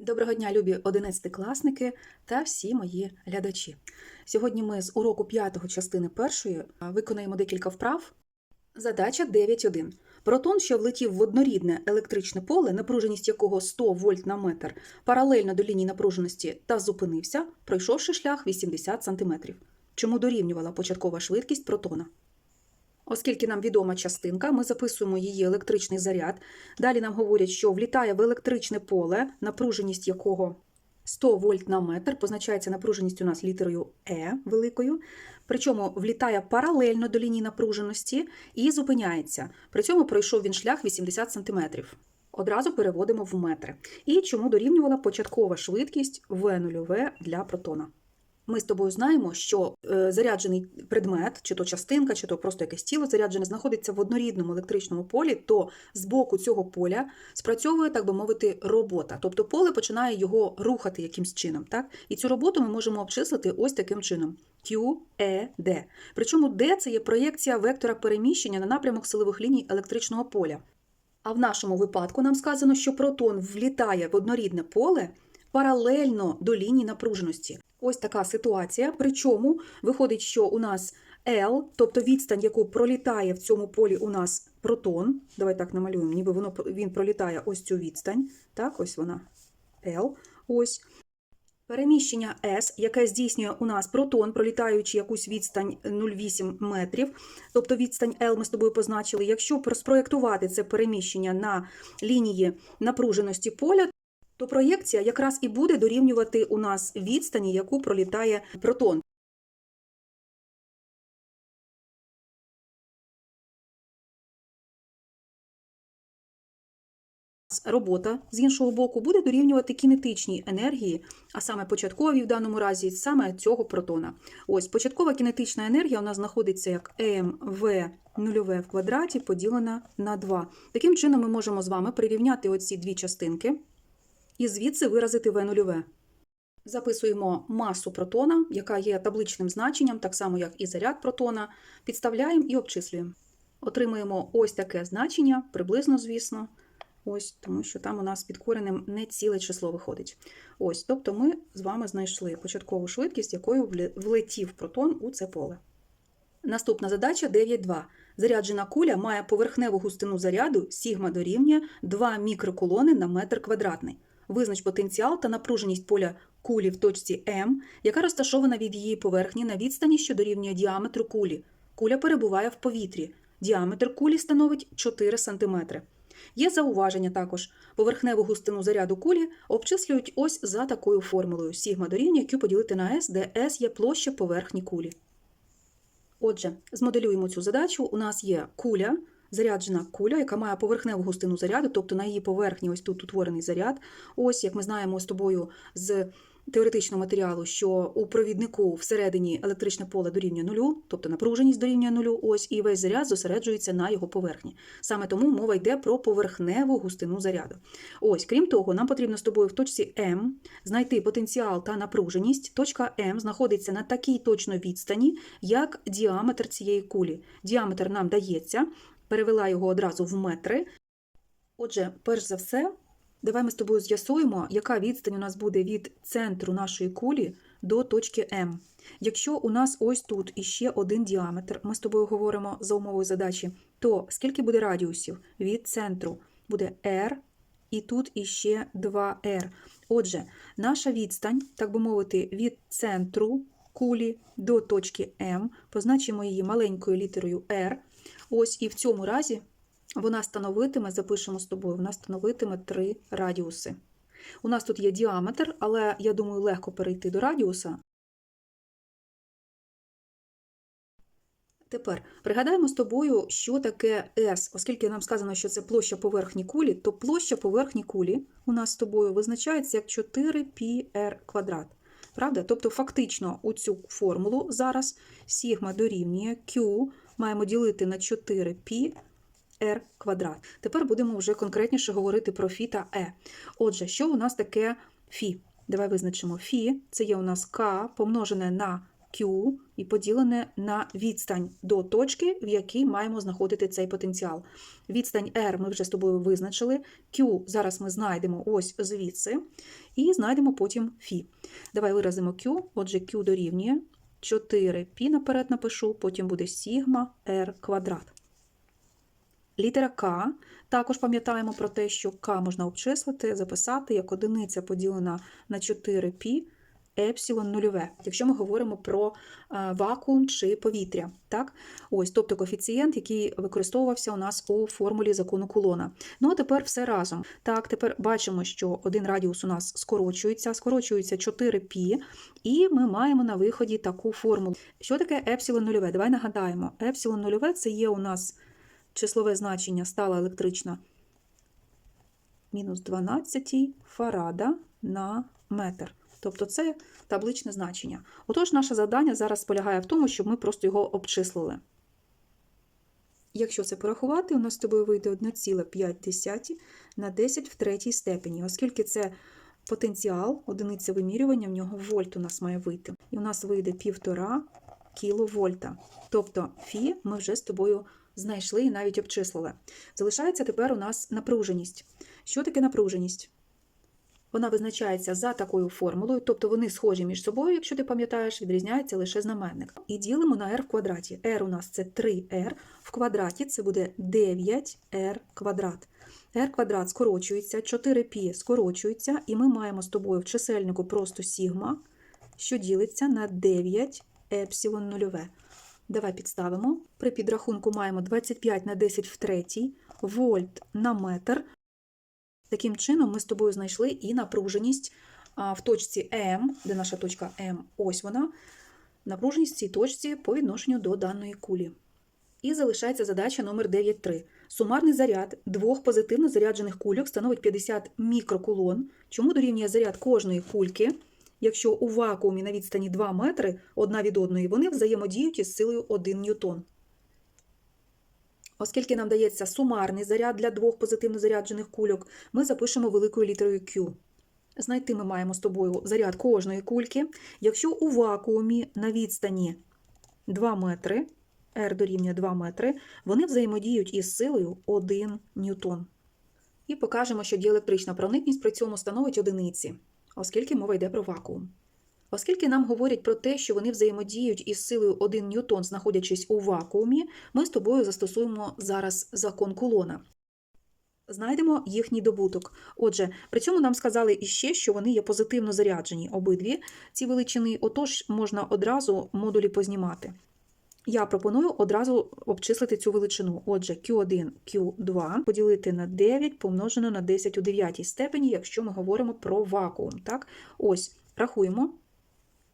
Доброго дня, любі одинадцятикласники та всі мої глядачі. Сьогодні ми з уроку 5 частини першої виконаємо декілька вправ. Задача 9.1. Протон, що влетів в однорідне електричне поле, напруженість якого 100 вольт на метр, паралельно до лінії напруженості та зупинився, пройшовши шлях 80 см. Чому дорівнювала початкова швидкість протона? Оскільки нам відома частинка, ми записуємо її електричний заряд. Далі нам говорять, що влітає в електричне поле, напруженість якого 100 вольт на метр, позначається напруженість у нас літерою Е великою. Причому влітає паралельно до лінії напруженості і зупиняється. При цьому пройшов він шлях 80 см. Одразу переводимо в метри. І чому дорівнювала початкова швидкість В0 для протона. Ми з тобою знаємо, що е, заряджений предмет, чи то частинка, чи то просто якесь тіло заряджене, знаходиться в однорідному електричному полі, то з боку цього поля спрацьовує, так би мовити, робота. Тобто поле починає його рухати якимсь чином. Так? І цю роботу ми можемо обчислити ось таким чином: Q, E. Причому D – це є проєкція вектора переміщення на напрямок силових ліній електричного поля. А в нашому випадку нам сказано, що протон влітає в однорідне поле паралельно до лінії напруженості. Ось така ситуація. Причому виходить, що у нас L, тобто відстань, яку пролітає в цьому полі у нас протон. Давай так намалюємо, ніби воно він пролітає ось цю відстань. Так, ось вона L. Ось. Переміщення S, яке здійснює у нас протон, пролітаючи якусь відстань 0,8 метрів, тобто відстань L ми з тобою позначили. Якщо спроєктувати це переміщення на лінії напруженості поля, то проєкція якраз і буде дорівнювати у нас відстані, яку пролітає протон. Робота з іншого боку буде дорівнювати кінетичній енергії, а саме початковій в даному разі саме цього протона. Ось початкова кінетична енергія у нас знаходиться як МВ нульове в квадраті поділена на 2. Таким чином ми можемо з вами прирівняти оці дві частинки і звідси виразити В нульове. Записуємо масу протона, яка є табличним значенням, так само як і заряд протона, підставляємо і обчислюємо. Отримуємо ось таке значення, приблизно, звісно. Ось, тому що там у нас під коренем не ціле число виходить. Ось, тобто ми з вами знайшли початкову швидкість, якою влетів протон у це поле. Наступна задача 9.2. Заряджена куля має поверхневу густину заряду сігма дорівнює 2 мікрокулони на метр квадратний. Визнач потенціал та напруженість поля кулі в точці М, яка розташована від її поверхні на відстані, що дорівнює діаметру кулі. Куля перебуває в повітрі. Діаметр кулі становить 4 см. Є зауваження також. Поверхневу густину заряду кулі обчислюють ось за такою формулою. Сігма дорівнює Q поділити на S, де S є площа поверхні кулі. Отже, змоделюємо цю задачу. У нас є куля, заряджена куля, яка має поверхневу густину заряду, тобто на її поверхні ось тут утворений заряд. Ось, як ми знаємо з тобою з теоретичного матеріалу, що у провіднику всередині електричне поле дорівнює нулю, тобто напруженість дорівнює нулю, ось, і весь заряд зосереджується на його поверхні. Саме тому мова йде про поверхневу густину заряду. Ось, крім того, нам потрібно з тобою в точці М знайти потенціал та напруженість. Точка М знаходиться на такій точно відстані, як діаметр цієї кулі. Діаметр нам дається, перевела його одразу в метри. Отже, перш за все, Давай ми з тобою з'ясуємо, яка відстань у нас буде від центру нашої кулі до точки М. Якщо у нас ось тут іще один діаметр, ми з тобою говоримо за умовою задачі, то скільки буде радіусів від центру? Буде R, і тут іще 2R. Отже, наша відстань, так би мовити, від центру кулі до точки М, позначимо її маленькою літерою R. Ось і в цьому разі. Вона становитиме, запишемо з тобою, вона становитиме три радіуси. У нас тут є діаметр, але я думаю, легко перейти до радіуса. Тепер пригадаємо з тобою, що таке S, оскільки нам сказано, що це площа поверхні кулі, то площа поверхні кулі у нас з тобою визначається як 4πr квадрат. Правда? Тобто, фактично, у цю формулу зараз сігма дорівнює Q маємо ділити на 4π r квадрат. Тепер будемо вже конкретніше говорити про фі та е. Отже, що у нас таке фі? Давай визначимо фі, це є у нас К помножене на Q і поділене на відстань до точки, в якій маємо знаходити цей потенціал. Відстань R ми вже з тобою визначили. Q зараз ми знайдемо ось звідси, і знайдемо потім Фі. Давай виразимо Q. Отже, Q дорівнює 4π наперед напишу, потім буде сігма R квадрат. Літера К. Також пам'ятаємо про те, що К можна обчислити, записати як одиниця поділена на 4π епсилон нульове, якщо ми говоримо про е, вакуум чи повітря. Так? Ось, тобто коефіцієнт, який використовувався у нас у формулі закону Кулона. Ну а тепер все разом. Так, тепер бачимо, що один радіус у нас скорочується, скорочується 4π, і ми маємо на виході таку формулу. Що таке епсилон нульове? Давай нагадаємо. Епсилон нульове це є у нас числове значення стала електрична мінус 12 фарада на метр. Тобто це табличне значення. Отож, наше завдання зараз полягає в тому, щоб ми просто його обчислили. Якщо це порахувати, у нас з тобою вийде 1,5 на 10 в третій степені, оскільки це потенціал, одиниця вимірювання, в нього вольт у нас має вийти. І у нас вийде 1,5 кіловольта. Тобто Фі ми вже з тобою знайшли і навіть обчислили. Залишається тепер у нас напруженість. Що таке напруженість? Вона визначається за такою формулою, тобто вони схожі між собою, якщо ти пам'ятаєш, відрізняється лише знаменник. І ділимо на r в квадраті. r у нас це 3r, в квадраті це буде 9r квадрат. r квадрат скорочується, 4π скорочується, і ми маємо з тобою в чисельнику просто сігма, що ділиться на 9 епсилон нульове. Давай підставимо. При підрахунку маємо 25 на 10 в третій, вольт на метр. Таким чином, ми з тобою знайшли і напруженість в точці М, де наша точка М, ось вона, напруженість в цій точці по відношенню до даної кулі. І залишається задача номер 9.3. Сумарний заряд двох позитивно заряджених кульок становить 50 мікрокулон. Чому дорівнює заряд кожної кульки? Якщо у вакуумі на відстані 2 метри одна від одної, вони взаємодіють із силою 1 ньютон. Оскільки нам дається сумарний заряд для двох позитивно заряджених кульок, ми запишемо великою літерою Q. Знайти ми маємо з тобою заряд кожної кульки. Якщо у вакуумі на відстані 2 метри, R дорівнює 2 метри, вони взаємодіють із силою 1 ньютон. І покажемо, що діелектрична проникність при цьому становить одиниці, оскільки мова йде про вакуум. Оскільки нам говорять про те, що вони взаємодіють із силою 1 ньютон, знаходячись у вакуумі, ми з тобою застосуємо зараз закон Кулона. Знайдемо їхній добуток. Отже, при цьому нам сказали іще, що вони є позитивно заряджені обидві ці величини, отож можна одразу модулі познімати. Я пропоную одразу обчислити цю величину. Отже, Q1, Q2 поділити на 9 помножено на 10 у 9 степені, якщо ми говоримо про вакуум. Так? Ось, рахуємо.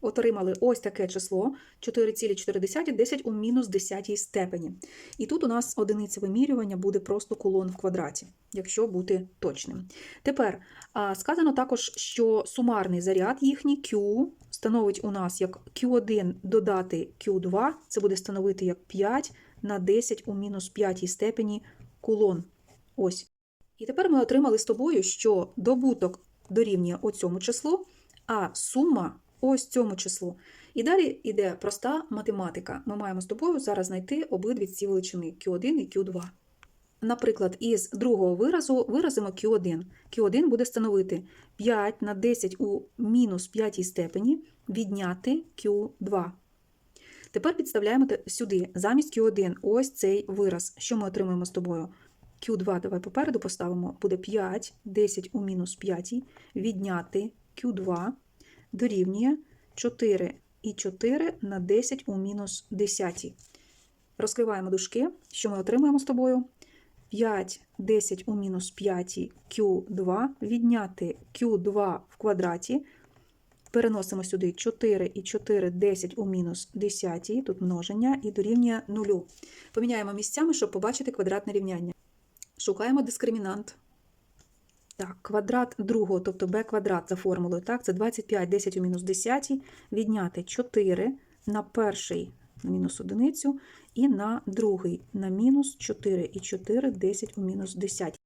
Отримали ось таке число 4,4 10 у мінус 10 степені. І тут у нас одиниця вимірювання буде просто кулон в квадраті, якщо бути точним. Тепер сказано також, що сумарний заряд їхній Q становить у нас як Q1 додати Q2, це буде становити як 5 на 10 у мінус 5 степені кулон. Ось. І тепер ми отримали з тобою, що добуток дорівнює оцьому числу, а сума ось цьому числу. І далі йде проста математика. Ми маємо з тобою зараз знайти обидві ці величини Q1 і Q2. Наприклад, із другого виразу виразимо Q1. Q1 буде становити 5 на 10 у мінус 5 степені відняти Q2. Тепер підставляємо сюди замість Q1 ось цей вираз. Що ми отримуємо з тобою? Q2 давай попереду поставимо, буде 5, 10 у мінус 5 відняти Q2 дорівнює 4 і 4 на 10 у мінус 10. Розкриваємо дужки. Що ми отримаємо з тобою? 5, 10 у мінус 5 Q2 відняти Q2 в квадраті. Переносимо сюди 4 і 4, 10 у мінус 10, тут множення, і дорівнює 0. Поміняємо місцями, щоб побачити квадратне рівняння. Шукаємо дискримінант. Так, квадрат другого, тобто b квадрат за формулою, так, це 25, 10 у мінус 10, відняти 4 на перший на мінус одиницю і на другий на мінус 4 і 4, 10 у мінус 10.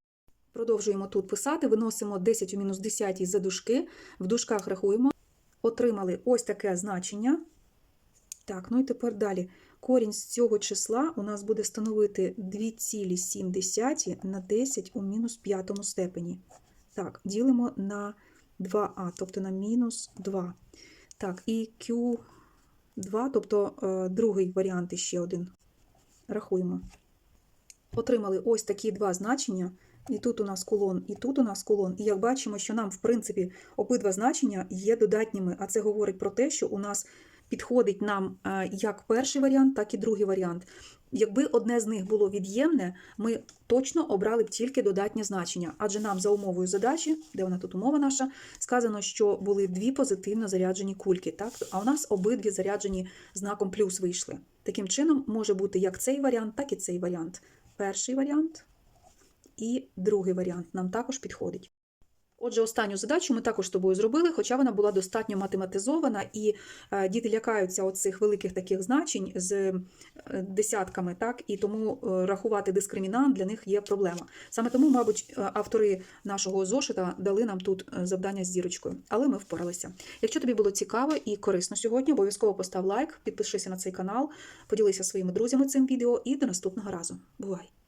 Продовжуємо тут писати, виносимо 10 у мінус 10 за дужки, в дужках рахуємо. Отримали ось таке значення. Так, ну і тепер далі. Корінь з цього числа у нас буде становити 2,7 на 10 у мінус п'ятому степені. Так, ділимо на 2а, тобто на мінус 2. Так, і Q2, тобто е, другий варіант іще один. Рахуємо. Отримали ось такі два значення. І тут у нас колон, і тут у нас колон. І як бачимо, що нам, в принципі, обидва значення є додатніми, а це говорить про те, що у нас підходить нам е, як перший варіант, так і другий варіант. Якби одне з них було від'ємне, ми точно обрали б тільки додатнє значення, адже нам за умовою задачі, де вона тут умова наша, сказано, що були дві позитивно заряджені кульки, так? а у нас обидві заряджені знаком плюс вийшли. Таким чином, може бути як цей варіант, так і цей варіант. Перший варіант і другий варіант нам також підходить. Отже, останню задачу ми також з тобою зробили, хоча вона була достатньо математизована, і е, діти лякаються оцих великих таких значень з е, десятками, так, і тому е, рахувати дискримінант для них є проблема. Саме тому, мабуть, автори нашого зошита дали нам тут завдання з зірочкою, але ми впоралися. Якщо тобі було цікаво і корисно сьогодні, обов'язково постав лайк, підпишися на цей канал, поділися своїми друзями цим відео і до наступного разу. Бувай!